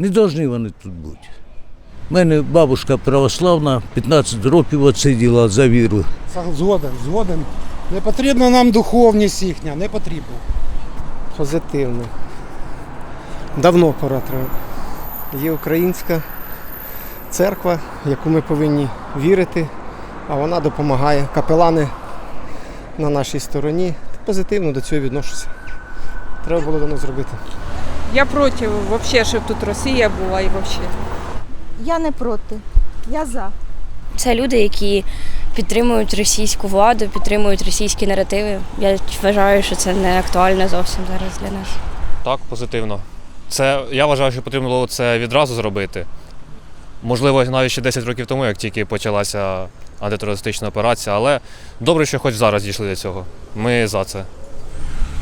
Не повинні вони тут бути. У мене бабушка православна, 15 років відсиділа за віру. Згоден, згоден. Не потрібна нам духовність їхня, не потрібно. позитивно. Давно пора треба. Є українська церква, яку ми повинні вірити, а вона допомагає. Капелани на нашій стороні. Позитивно до цього відношуся. Треба було давно зробити. Я проти вообще, щоб тут Росія була і вообще. Я не проти. Я за. Це люди, які підтримують російську владу, підтримують російські наративи. Я вважаю, що це не актуально зовсім зараз для нас. Так, позитивно. Це, я вважаю, що потрібно було це відразу зробити. Можливо, навіть ще 10 років тому, як тільки почалася антитерористична операція, але добре, що хоч зараз дійшли до цього. Ми за це.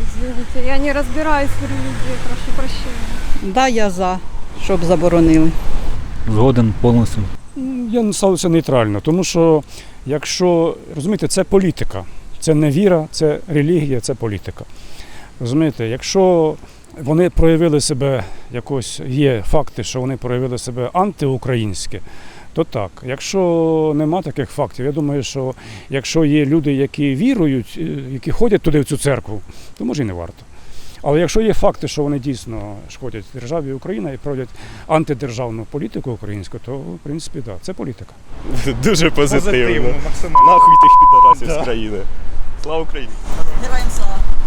Извините, я не разбираюсь в религии, прошу прощения. Да, я за, щоб заборонили. Згоден повністю. Я ставлюся нейтрально, тому що якщо розумієте, це політика, це не віра, це релігія, це політика. Розумієте, якщо вони проявили себе якось, є факти, що вони проявили себе антиукраїнське, то так. Якщо нема таких фактів, я думаю, що якщо є люди, які вірують, е, які ходять туди в цю церкву, то може і не варто. Але якщо є факти, що вони дійсно шкодять державі Україна і проводять антидержавну політику українську, то в принципі да, це політика. Дуже позитивно. Нахуй тих підарасів з країни. Слава Україні! Героям слава.